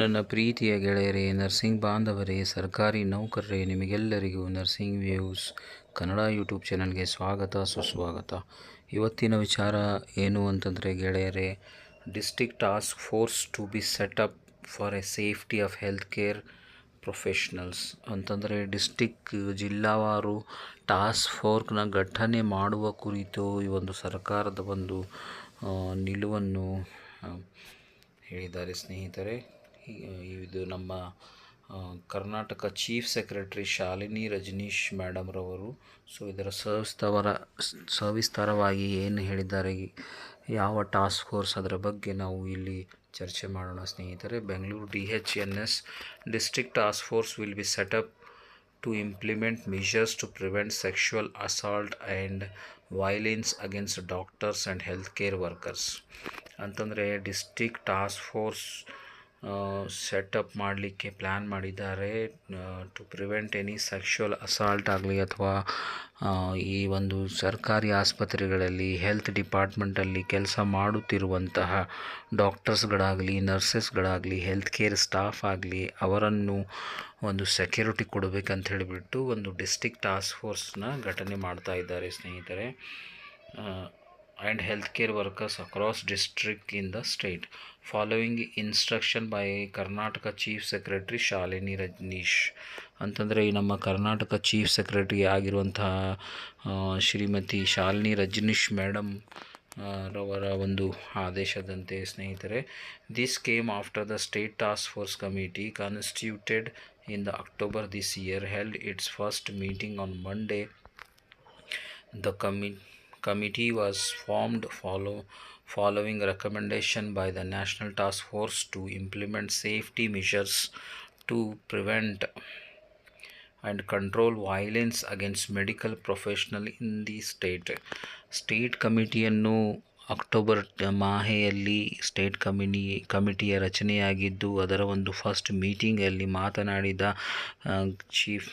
ನನ್ನ ಪ್ರೀತಿಯ ಗೆಳೆಯರೇ, ನರ್ಸಿಂಗ್ ಬಾಂಧವರೇ, ಸರ್ಕಾರಿ ನೌಕರರೇ, ನಿಮಗೆಲ್ಲರಿಗೂ ನರ್ಸಿಂಗ್ ವ್ಯೂಸ್ ಕನ್ನಡ ಯೂಟ್ಯೂಬ್ ಚಾನಲ್ಗೆ ಸ್ವಾಗತ, ಸುಸ್ವಾಗತ. ಇವತ್ತಿನ ವಿಚಾರ ಏನು ಅಂತಂದರೆ ಗೆಳೆಯರೇ district task force to be set up for a safety of health care professionals ಅಂತಂದರೆ ಡಿಸ್ಟಿಕ್ ಜಿಲ್ಲಾವಾರು ಟಾಸ್ಕ್ ಫೋರ್ಕ್ನ ಘಟನೆ ಮಾಡುವ ಕುರಿತು ಈ ಒಂದು ಸರ್ಕಾರದ ಒಂದು ನಿಲುವನ್ನು ಹೇಳಿದ್ದಾರೆ ಸ್ನೇಹಿತರೆ. ಇದು ನಮ್ಮ ಕರ್ನಾಟಕ ಚೀಫ್ ಸೆಕ್ರೆಟರಿ ಶಾಲಿನಿ ರಜನೀಶ್ ಮೇಡಮ್ರವರು ಸೊ ಇದರ ಸವಿಸ್ತವರ, ಸವಿಸ್ತಾರವಾಗಿ ಏನು ಹೇಳಿದ್ದಾರೆ, ಯಾವ ಟಾಸ್ಕ್ ಫೋರ್ಸ್ ಅದರ ಬಗ್ಗೆ ನಾವು ಇಲ್ಲಿ ಚರ್ಚೆ ಮಾಡೋಣ ಸ್ನೇಹಿತರೆ. Bengaluru D H N S district task force will be set up to implement implement to prevent sexual assault and violence against doctors and health care workers ಅಂತಂದರೆ district task force set up ಮಾಡಲಿಕ್ಕೆ plan ಮಾಡಿದ್ದಾರೆ. To prevent any sexual assault ಆಗಲಿ ಅಥವಾ ಈ ಒಂದು ಸರ್ಕಾರಿ ಆಸ್ಪತ್ರೆಗಳಲ್ಲಿ health ಡಿಪಾರ್ಟ್ಮೆಂಟಲ್ಲಿ ಕೆಲಸ ಮಾಡುತ್ತಿರುವಂತಹ ಡಾಕ್ಟರ್ಸ್ಗಳಾಗಲಿ ನರ್ಸಸ್ಗಳಾಗಲಿ ಹೆಲ್ತ್ ಕೇರ್ ಸ್ಟಾಫ್ ಆಗಲಿ ಅವರನ್ನು ಒಂದು ಸೆಕ್ಯೂರಿಟಿ ಕೊಡಬೇಕಂತ ಹೇಳಿಬಿಟ್ಟು ಒಂದು ಡಿಸ್ಟಿಕ್ ಟಾಸ್ಕ್ ಫೋರ್ಸ್ನ ಘಟನೆ ಮಾಡ್ತಾ ಇದ್ದಾರೆ ಸ್ನೇಹಿತರೆ. And health care workers across district in the state following instruction by Karnataka chief secretary Shalini Rajneesh ಅಂತಂದರೆ ಈ ನಮ್ಮ ಕರ್ನಾಟಕ ಚೀಫ್ ಸೆಕ್ರೆಟರಿ ಆಗಿರುವಂತಹ ಶ್ರೀಮತಿ ಶಾಲಿನಿ ರಜನೀಶ್ ಮೇಡಮ್ ರವರ ಒಂದು ಆದೇಶದಂತೆ ಸ್ನೇಹಿತರೆ this came after the state task force committee constituted in the October this year held its first meeting on Monday the commi committee was formed follow, following recommendation by the National Task Force to implement safety measures to prevent and control violence against medical professional in the state. State ಕಮಿಟಿಯನ್ನು October ಮಾಹೆಯಲ್ಲಿ state committee ಕಮಿಟಿಯ ರಚನೆಯಾಗಿದ್ದು ಅದರ ಒಂದು first ಮೀಟಿಂಗಲ್ಲಿ ಮಾತನಾಡಿದ chief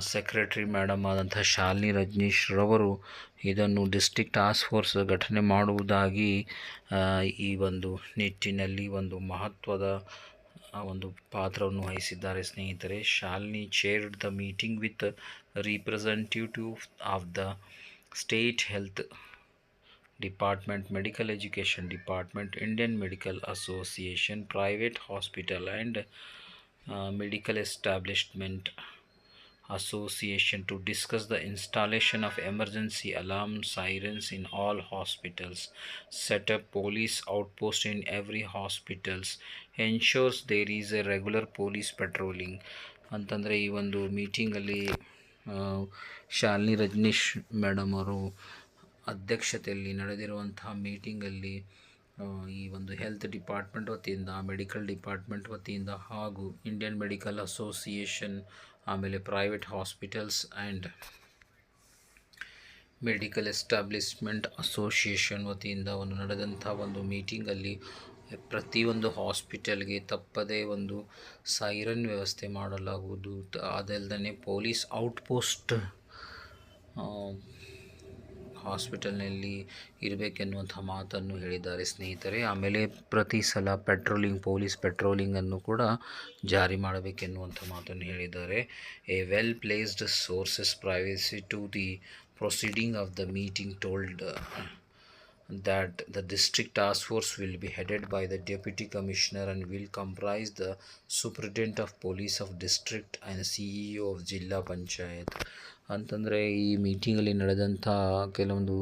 secretary madam ಆದಂಥ ಶಾಲಿನಿ ರಜನೀಶ್ ರವರು ಇದನ್ನು district task force ಘಟನೆ ಮಾಡುವುದಾಗಿ ಈ ಒಂದು ನಿಟ್ಟಿನಲ್ಲಿ ಒಂದು ಮಹತ್ವದ ಒಂದು ಪಾತ್ರವನ್ನು ವಹಿಸಿದ್ದಾರೆ ಸ್ನೇಹಿತರೆ. Shalini chaired the meeting with representative of the state health department medical education department Indian medical association private hospital and medical establishment association to discuss the installation of emergency alarm sirens in all hospitals set up police outpost in every hospitals ensures there is a regular police patrolling ಅಂತಂದರೆ ಈ ಒಂದು ಮೀಟಿಂಗಲ್ಲಿ Shalini Rajneesh madam ಅವರು ಅಧ್ಯಕ್ಷತೆಯಲ್ಲಿ ನಡೆದಿರುವಂತಹ ಮೀಟಿಂಗಲ್ಲಿ ಈ ಒಂದು health department ವತಿಯಿಂದ ಮೆಡಿಕಲ್ ಡಿಪಾರ್ಟ್ಮೆಂಟ್ ವತಿಯಿಂದ ಹಾಗೂ ಇಂಡಿಯನ್ ಮೆಡಿಕಲ್ ಅಸೋಸಿಯೇಷನ್ ಆಮೇಲೆ private hospitals and medical establishment association ವತಿಯಿಂದ ಒಂದು ನಡೆದಂಥ ಒಂದು ಮೀಟಿಂಗಲ್ಲಿ ಪ್ರತಿಯೊಂದು ಹಾಸ್ಪಿಟಲ್ಗೆ ತಪ್ಪದೇ ಒಂದು ಸೈರನ್ ವ್ಯವಸ್ಥೆ ಮಾಡಲಾಗುವುದು. ಅದಲ್ಲದೆ ಪೊಲೀಸ್ ಔಟ್ಪೋಸ್ಟ್ ಹಾಸ್ಪಿಟಲ್ನಲ್ಲಿ ಇರಬೇಕೆನ್ನುವಂಥ ಮಾತನ್ನು ಹೇಳಿದ್ದಾರೆ ಸ್ನೇಹಿತರೆ. ಆಮೇಲೆ ಪ್ರತಿ ಸಲ ಪೆಟ್ರೋಲಿಂಗ್, ಪೊಲೀಸ್ ಪೆಟ್ರೋಲಿಂಗನ್ನು ಕೂಡ ಜಾರಿ ಮಾಡಬೇಕೆನ್ನುವಂಥ ಮಾತನ್ನು ಹೇಳಿದ್ದಾರೆ. A well placed sources privacy to the proceeding of the meeting told that the district task force will be headed by the deputy commissioner and will comprise the superintendent of police of district and CEO of jilla panchayat ಅಂತಂದರೆ ಈ ಮೀಟಿಂಗಲ್ಲಿ ನಡೆದಂಥ ಕೆಲವೊಂದು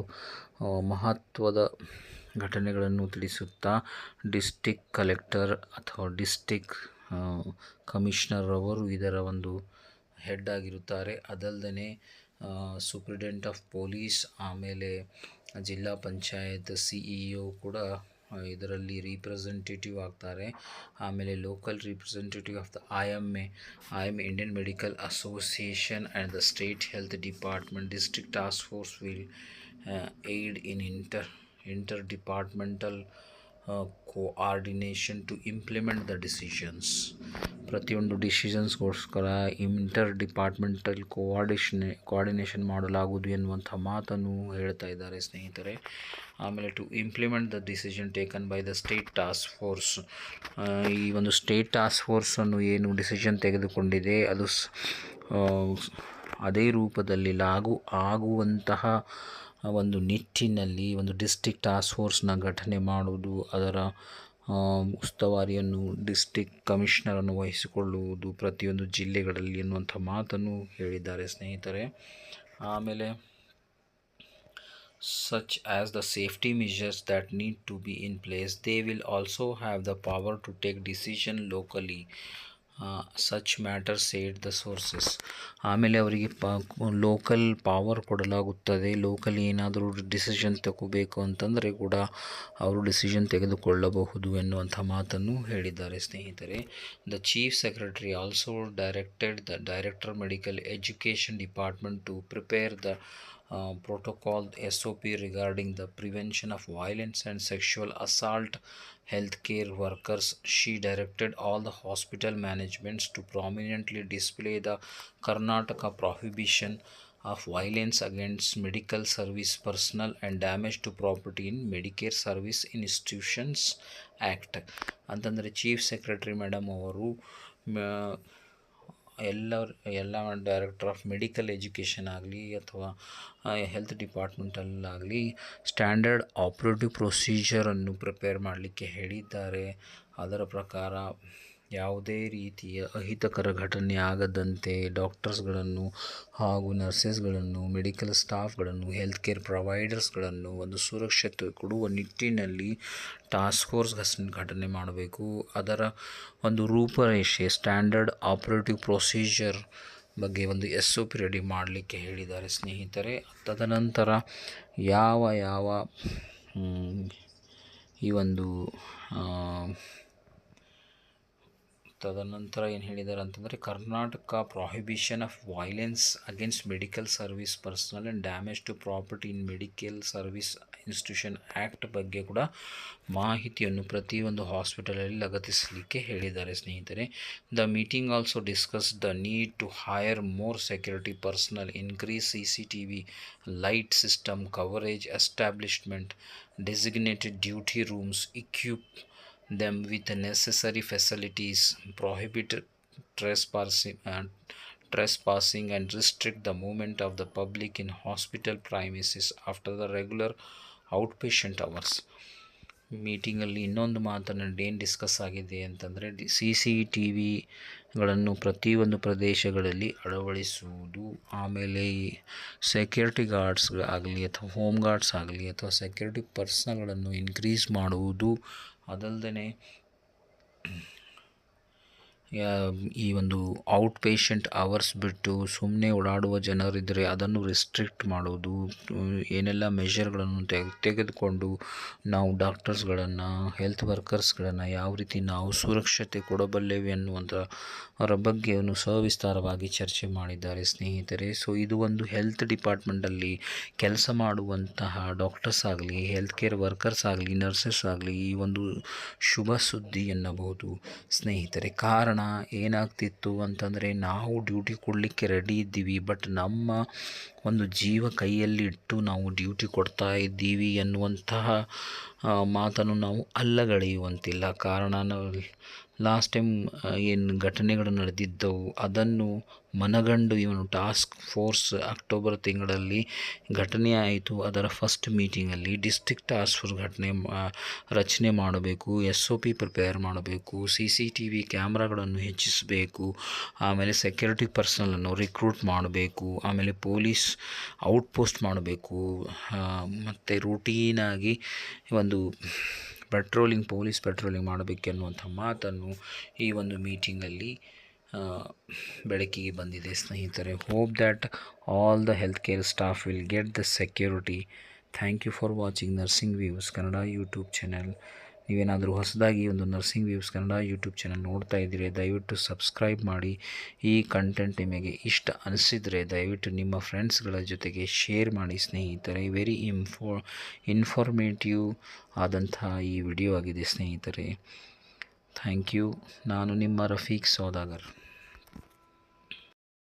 ಮಹತ್ವದ ಘಟನೆಗಳನ್ನು ತಿಳಿಸುತ್ತಾ district collector ಅಥವಾ district commissioner ಅವರು ಇದರ ಒಂದು ಹೆಡ್ ಆಗಿರುತ್ತಾರೆ ಅದಲ್ಲದೆ ಸೂಪ್ರಿಡೆಂಟ್ ಆಫ್ ಪೊಲೀಸ್ ಆಮೇಲೆ ಜಿಲ್ಲಾ ಪಂಚಾಯತ್ ಸಿ ಇ ಒ ಕೂಡ ಆ, ಇದರಲ್ಲಿ ರೀಪ್ರೆಸೆಂಟೇಟಿವ್ ಆಗ್ತಾರೆ. ಆಮೇಲೆ local representative of the I M A I M Indian medical association and the state health department district task force will aid in inter inter departmental coordination to implement the decisions ಪ್ರತಿಯೊಂದು ಡಿಸಿಷನ್ಸ್ಗೋಸ್ಕರ inter departmental coordination coordination ಮಾಡಲಾಗುವುದು ಎನ್ನುವಂಥ ಮಾತನ್ನು ಹೇಳ್ತಾ ಇದ್ದಾರೆ ಸ್ನೇಹಿತರೆ. ಆಮೇಲೆ to implement the decision taken by the state task force ಈ ಒಂದು ಸ್ಟೇಟ್ ಟಾಸ್ಕ್ ಫೋರ್ಸನ್ನು ಏನು ಡಿಸಿಷನ್ ತೆಗೆದುಕೊಂಡಿದೆ, ಅದು ಅದೇ ರೂಪದಲ್ಲಿ ಲಾಗು, ಆಗುವಂತಹ ಒಂದು ನಿಟ್ಟಿನಲ್ಲಿ ಒಂದು ಡಿಸ್ಟಿಕ್ ಟಾಸ್ಕ್ ಫೋರ್ಸ್ನ ಘಟನೆ ಮಾಡುವುದು, ಅದರ ಉಸ್ತುವಾರಿಯನ್ನು ಡಿಸ್ಟಿಕ್ ಕಮಿಷನರನ್ನು ವಹಿಸಿಕೊಳ್ಳುವುದು ಪ್ರತಿಯೊಂದು ಜಿಲ್ಲೆಗಳಲ್ಲಿ ಎನ್ನುವಂಥ ಮಾತನ್ನು ಹೇಳಿದ್ದಾರೆ ಸ್ನೇಹಿತರೆ. ಆಮೇಲೆ, such as the safety measures that need to be in place, they will also have the power to take decision locally. Uh, matter said the sources ಆಮೇಲೆ ಅವರಿಗೆ ಪ ಲೋಕಲ್ ಪವರ್ ಕೊಡಲಾಗುತ್ತದೆ. ಲೋಕಲ್ ಏನಾದರೂ ಡಿಸಿಷನ್ ತಗೋಬೇಕು ಅಂತಂದರೆ ಕೂಡ ಅವರು ಡಿಸಿಷನ್ ತೆಗೆದುಕೊಳ್ಳಬಹುದು ಎನ್ನುವಂಥ ಮಾತನ್ನು ಹೇಳಿದ್ದಾರೆ ಸ್ನೇಹಿತರೆ. The chief secretary also directed the director medical education department to prepare the uh, protocol SOP regarding the prevention of violence and sexual assault healthcare workers. She directed all the hospital managements to prominently display the Karnataka prohibition of violence against medical service personnel and damage to property in Medicare Service Institutions Act. ಅಂತಂದರೆ chief secretary madam ಅವರು ಮ- ಎಲ್ಲ ಎಲ್ಲ director of medical education ಆಗಲಿ ಅಥವಾ health ಡಿಪಾರ್ಟ್ಮೆಂಟಲ್ಲಾಗಲಿ standard operative ಪ್ರೊಸೀಜರನ್ನು prepare ಮಾಡಲಿಕ್ಕೆ ಹೇಳಿದ್ದಾರೆ. ಅದರ ಪ್ರಕಾರ ಯಾವುದೇ ರೀತಿಯ ಅಹಿತಕರ ಘಟನೆ ಆಗದಂತೆ ಡಾಕ್ಟರ್ಸ್ಗಳನ್ನು ಹಾಗೂ ನರ್ಸಸ್ಗಳನ್ನು, ಮೆಡಿಕಲ್ ಸ್ಟಾಫ್ಗಳನ್ನು ಹೆಲ್ತ್ ಕೇರ್ ಪ್ರೊವೈಡರ್ಸ್ಗಳನ್ನು ಒಂದು ಸುರಕ್ಷತೆ ಕೊಡುವ ನಿಟ್ಟಿನಲ್ಲಿ ಟಾಸ್ಕ್ ಫೋರ್ಸ್ ಘಟನೆ ಮಾಡಬೇಕು. ಅದರ ಒಂದು ರೂಪರೇಷೆ, ಸ್ಟ್ಯಾಂಡರ್ಡ್ ಆಪ್ರೇಟಿವ್ ಪ್ರೊಸೀಜರ್ ಬಗ್ಗೆ ಒಂದು ಎಸ್ ಒ ಪಿ ರೆಡಿ ಮಾಡಲಿಕ್ಕೆ ಹೇಳಿದ್ದಾರೆ ಸ್ನೇಹಿತರೆ. ತದನಂತರ ಯಾವ ಯಾವ ಈ ಒಂದು ತದನಂತರ ಏನು ಹೇಳಿದ್ದಾರೆ ಅಂತಂದರೆ, Karnataka prohibition of violence against medical service personnel and damage to property in medical service institution act ಬಗ್ಗೆ ಕೂಡ ಮಾಹಿತಿಯನ್ನು ಪ್ರತಿಯೊಂದು ಹಾಸ್ಪಿಟಲಲ್ಲಿ ಲಗತ್ತಿಸಲಿಕ್ಕೆ ಹೇಳಿದ್ದಾರೆ ಸ್ನೇಹಿತರೆ. The meeting also discuss the need to hire more security personnel increase C C T V light system coverage establishment designated duty rooms equip them with the necessary facilities, prohibit trespassing and trespassing and restrict the movement of the public in hospital premises after the regular outpatient hours. ಮೀಟಿಂಗಲ್ಲಿ ಇನ್ನೊಂದು ಮಾತನಾಡಿ ಏನು discuss ಆಗಿದೆ ಅಂತಂದರೆ C C T ವಿಗಳನ್ನು ಪ್ರತಿಯೊಂದು ಪ್ರದೇಶಗಳಲ್ಲಿ ಅಳವಡಿಸುವುದು ಆಮೇಲೆ ಈ ಸೆಕ್ಯೂರಿಟಿ ಗಾರ್ಡ್ಸ್ ಆಗಲಿ ಅಥವಾ ಹೋಮ್ ಗಾರ್ಡ್ಸ್ ಆಗಲಿ ಅಥವಾ ಸೆಕ್ಯೂರಿಟಿ ಪರ್ಸನ್ಗಳನ್ನು ಇನ್ಕ್ರೀಸ್ ಮಾಡುವುದು ಅದಲ್ಲದೆ ಈ ಒಂದು ಔಟ್ ಪೇಷಂಟ್ ಅವರ್ಸ್ ಬಿಟ್ಟು ಸುಮ್ಮನೆ ಓಡಾಡುವ ಜನರಿದ್ದರೆ ಅದನ್ನು ರಿಸ್ಟ್ರಿಕ್ಟ್ ಮಾಡೋದು, ಏನೆಲ್ಲ ಮೆಷರ್ಗಳನ್ನು ತೆಗೆ, ತೆಗೆದುಕೊಂಡು ನಾವು ಡಾಕ್ಟರ್ಸ್ಗಳನ್ನು ಹೆಲ್ತ್ ವರ್ಕರ್ಸ್ಗಳನ್ನು ಯಾವ ರೀತಿ ನಾವು ಸುರಕ್ಷತೆ ಕೊಡಬಲ್ಲೇವೆ ಎನ್ನುವಂಥ ಅವರ ಬಗ್ಗೆ ಒಂದು ಸವಿಸ್ತಾರವಾಗಿ ಚರ್ಚೆ ಮಾಡಿದ್ದಾರೆ ಸ್ನೇಹಿತರೆ. ಸೊ ಇದು ಒಂದು ಹೆಲ್ತ್ ಡಿಪಾರ್ಟ್ಮೆಂಟಲ್ಲಿ ಕೆಲಸ ಮಾಡುವಂತಹ ಡಾಕ್ಟರ್ಸ್ ಆಗಲಿ ಹೆಲ್ತ್ ಕೇರ್ ವರ್ಕರ್ಸ್ ಆಗಲಿ ನರ್ಸಸ್ ಆಗಲಿ ಈ ಒಂದು ಶುಭ ಸುದ್ದಿ ಎನ್ನಬಹುದು ಸ್ನೇಹಿತರೆ. ಕಾರಣ ಏನಾಗ್ತಿತ್ತು ಅಂತಂದರೆ ನಾವು ಡ್ಯೂಟಿ ಕೊಡಲಿಕ್ಕೆ ರೆಡಿ ಇದ್ದೀವಿ ಬಟ್ ನಮ್ಮ ಒಂದು ಜೀವ ಕೈಯಲ್ಲಿ ಇಟ್ಟು ನಾವು ಡ್ಯೂಟಿ ಕೊಡ್ತಾ ಇದ್ದೀವಿ ಎನ್ನುವಂತಹ ಮಾತನ್ನು ನಾವು ಅಲ್ಲಗಳೆಯುವಂತಿಲ್ಲ. ಕಾರಣ ಲಾಸ್ಟ್ ಟೈಮ್ ಏನು ಘಟನೆಗಳು ನಡೆದಿದ್ದವು, ಅದನ್ನು ಮನಗಂಡು ಇವನು ಟಾಸ್ಕ್ ಫೋರ್ಸ್ ಅಕ್ಟೋಬರ್ ತಿಂಗಳಲ್ಲಿ ಘಟನೆ ಆಯಿತು. ಅದರ ಫಸ್ಟ್ ಮೀಟಿಂಗಲ್ಲಿ ಡಿಸ್ಟಿಕ್ ಟಾಸ್ಕ್ ಫೋರ್ಸ್ ಘಟನೆ ರಚನೆ ಮಾಡಬೇಕು ಎಸ್ ಒ ಪಿ ಪ್ರಿಪೇರ್ ಮಾಡಬೇಕು ಸಿ ಸಿ ಟಿ ವಿ ಕ್ಯಾಮ್ರಾಗಳನ್ನು ಹೆಚ್ಚಿಸಬೇಕು, ಆಮೇಲೆ ಸೆಕ್ಯೂರಿಟಿ ಪರ್ಸನಲನ್ನು ರಿಕ್ರೂಟ್ ಮಾಡಬೇಕು, ಆಮೇಲೆ ಪೊಲೀಸ್ ಔಟ್ಪೋಸ್ಟ್ ಮಾಡಬೇಕು ಮತ್ತು ರೂಟೀನಾಗಿ ಒಂದು ಪೆಟ್ರೋಲಿಂಗ್ ಪೊಲೀಸ್ ಪೆಟ್ರೋಲಿಂಗ್ ಮಾಡಬೇಕೆನ್ನುವಂಥ ಮಾತನ್ನು ಈ ಒಂದು ಮೀಟಿಂಗಲ್ಲಿ ಬೆಳಕಿಗೆ ಬಂದಿದೆ. ಸ್ನೇಹಿತರೆ hope that all the health care staff will get the security thank you for watching nursing views Kannada YouTube channel ನೀವೇನಾದರೂ ಹೊಸದಾಗಿ ಒಂದು nursing views Kannada YouTube channel ನೋಡ್ತಾ ಇದ್ದೀರಿ, ದಯವಿಟ್ಟು ಸಬ್ಸ್ಕ್ರೈಬ್ ಮಾಡಿ. ಈ ಕಂಟೆಂಟ್ ನಿಮಗೆ ಇಷ್ಟ ಅನಿಸಿದರೆ ದಯವಿಟ್ಟು ನಿಮ್ಮ ಫ್ರೆಂಡ್ಸ್ಗಳ ಜೊತೆಗೆ ಶೇರ್ ಮಾಡಿ ಸ್ನೇಹಿತರೆ. ವೆರಿ ಇಂಫೋ ಇನ್ಫಾರ್ಮೇಟಿವ್ ಆದಂತಹ ಈ ವಿಡಿಯೋ ಆಗಿದೆ ಸ್ನೇಹಿತರೆ. ಥ್ಯಾಂಕ್ ಯು ನಾನು ನಿಮ್ಮ ರಫೀಕ್ ಸೌದಾಗರ್.